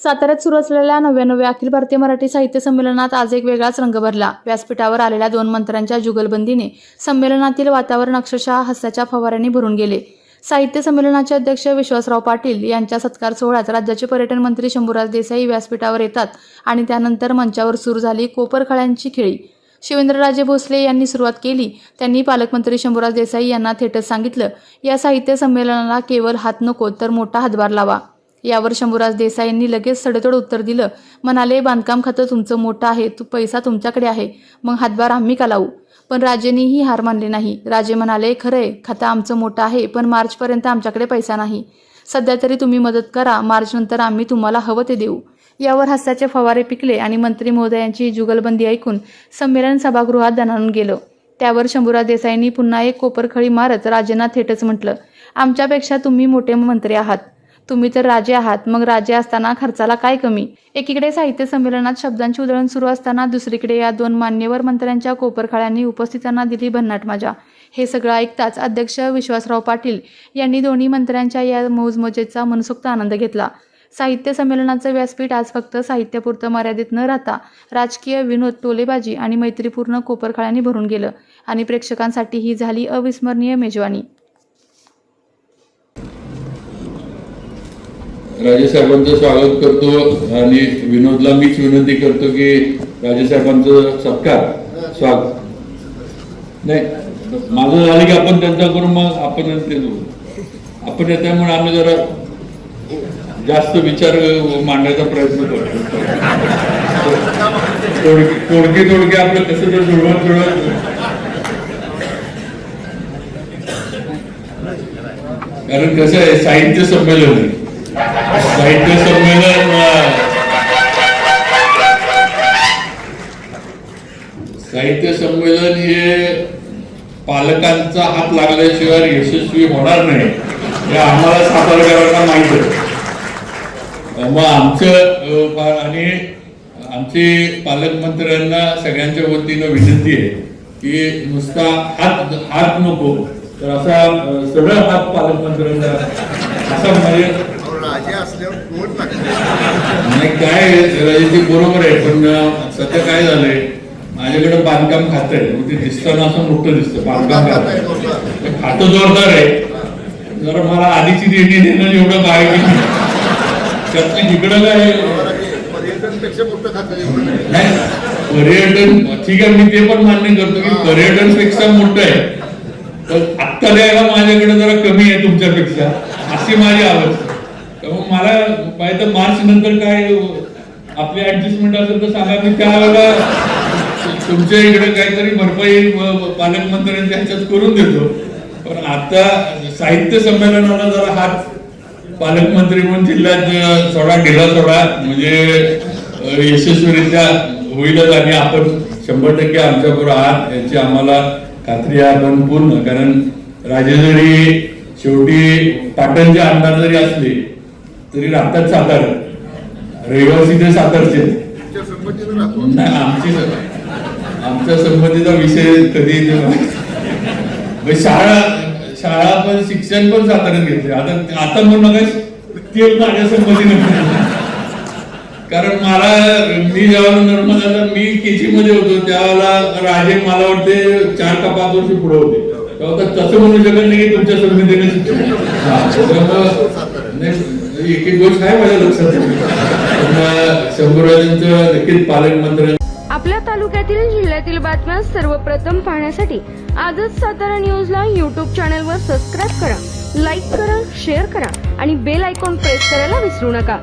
साताऱ्यात सुरू असलेल्या नव्याण्णव्या अखिल भारतीय मराठी साहित्य संमेलनात आज एक वेगळाच रंग भरला. व्यासपीठावर आलेल्या दोन मंत्र्यांच्या जुगलबंदीने संमेलनातील वातावरण अक्षरशः हास्याच्या फवाऱ्यांनी भरून गेले. साहित्य संमेलनाचे अध्यक्ष विश्वासराव पाटील यांच्या सत्कार सोहळ्यात राज्याचे पर्यटन मंत्री शंभूराज देसाई व्यासपीठावर येतात आणि त्यानंतर मंचावर सुरू झाली कोपरखळ्यांची खेळी. शिवेंद्रराजे भोसले यांनी सुरुवात केली. त्यांनी पालकमंत्री शंभूराज देसाई यांना थेटच सांगितलं या साहित्य संमेलनाला केवळ हात नको तर मोठा हातभार लावा. यावर शंभूराज देसाईंनी लगेच सडेतोड उत्तर दिलं. म्हणाले बांधकाम खातं तुमचं मोठं आहे तू पैसा तुमच्याकडे आहे मग हातभार आम्ही का लावू? पण राजेंनीही हार मानली नाही. राजे म्हणाले खरंय खातं आमचं मोठं आहे पण मार्चपर्यंत आमच्याकडे पैसा नाही. सध्या तरी तुम्ही मदत करा मार्चनंतर आम्ही तुम्हाला हवं ते देऊ. यावर हास्याचे फवारे पिकले आणि मंत्री महोदयांची जुगलबंदी ऐकून संमेलन सभागृहात दणाणून गेलं. त्यावर शंभूराज देसाईंनी पुन्हा एक कोपरखळी मारत राजेंना थेटच म्हटलं आमच्यापेक्षा तुम्ही मोठे मंत्री आहात. तुम्ही तर राजे आहात. मग राजे असताना खर्चाला काय कमी? एकीकडे साहित्य संमेलनात शब्दांची उधळण सुरू असताना दुसरीकडे या दोन मान्यवर मंत्र्यांच्या कोपरखाळ्यांनी उपस्थितांना दिली भन्नाट मजा हे सगळं ऐकताच अध्यक्ष विश्वासराव पाटील यांनी दोन्ही मंत्र्यांच्या या मौजमजेचा मनसोक्त आनंद घेतला. साहित्य संमेलनाचं व्यासपीठ आज फक्त साहित्यापुरतं मर्यादित न राहता राजकीय विनोद टोलेबाजी आणि मैत्रीपूर्ण कोपरखाळ्यांनी भरून गेलं आणि प्रेक्षकांसाठी ही झाली अविस्मरणीय मेजवानी. राजेसाहेबांचं स्वागत करतो आणि विनोदला मीच विनंती करतो की राजेसाहेबांचं सत्कार स्वागत. नाही माझं झालं की आपण त्यांचा करून मग आपण ते आपण त्यामुळे आम्ही जरा जास्त विचार मांडण्याचा प्रयत्न करतो. तोडके तोडके तोडके आपलं कसं तर जुळवत जुळवत. कारण कसं आहे साहित्य संमेलन आहे. साहित्य संमेलन साहित्य संमेलन हे पालकांचा हात लागल्याशिवाय यशस्वी होणार नाही हे आम्हाला सातारकरांना माहीत आहे. मग आमचं आणि आमचे पालकमंत्र्यांना सगळ्यांच्या वतीनं विनंती आहे की नुसता हात हात नको तर असा अं, सरळ हात पालकमंत्र्यांना असा म्हणजे नाही काय ते बरोबर आहे पण सध्या काय झालंय? माझ्याकडे बांधकाम खातं आहे. मग ते दिसताना असं मोठं दिसतं बांधकाम खातं. खातं जोरदार आहे. जरा मला आधीची देणी देणं एवढं बाहेर गेली त्यातलं इकडं काय? पर्यटन ठीक आहे मी ते पण मान्य करतो की पर्यटनपेक्षा मोठं आहे. पण आत्ता द्यायला माझ्याकडे जरा कमी आहे तुमच्यापेक्षा. अशी माझी त्यामुळे मला पाहिजे तर मार्च नंतर काय आपले ऍडजस्टमेंट असेल तर सांगा मी त्यावेळेला तुमच्या इकडे काहीतरी भरपाई पालकमंत्र्यांच्या ह्याच्यात करून देतो. पण आता साहित्य संमेलनाला जरा हात पालकमंत्री म्हणून जिल्ह्यात सोडा गेला सोडा म्हणजे यशस्वीरित्या होईलच आणि आपण शंभर टक्के आमच्याबरोबर आहात याची आम्हाला खात्री आहे आपण पूर्ण. कारण राजे जरी शेवटी पाटणचे आमदार जरी असले तरी राहतात सातारा. रहिवासी ते सातारचे. नाही आमची आमच्या संमतीचा विषय कधी शाळा शाळा पण शिक्षण पण साताऱ्यात घेतले. आता आता म्हणू नका ते माझ्या संमतीने कारण मला मी जेव्हा नर्मदाला मी केजी मध्ये होतो त्यावेळेला राजे मला वाटते चार का पाच वर्ष पुढे होते. तेव्हा तसं म्हणू शकत नाही की तुमच्या शिक्षण नाही, एक एक गोष्ट आहे माझ्या लक्षात शंभूराजांचं नक्कीच पालकमंत्री आपल्या तालुक्यातील जिल्ह्यातील बातम्या सर्वप्रथम पाहण्यासाठी आजच सातारा न्यूजला यूट्यूब चॅनलवर सबस्क्राईब करा लाईक करा शेअर करा आणि बेल आयकॉन प्रेस करायला विसरू नका.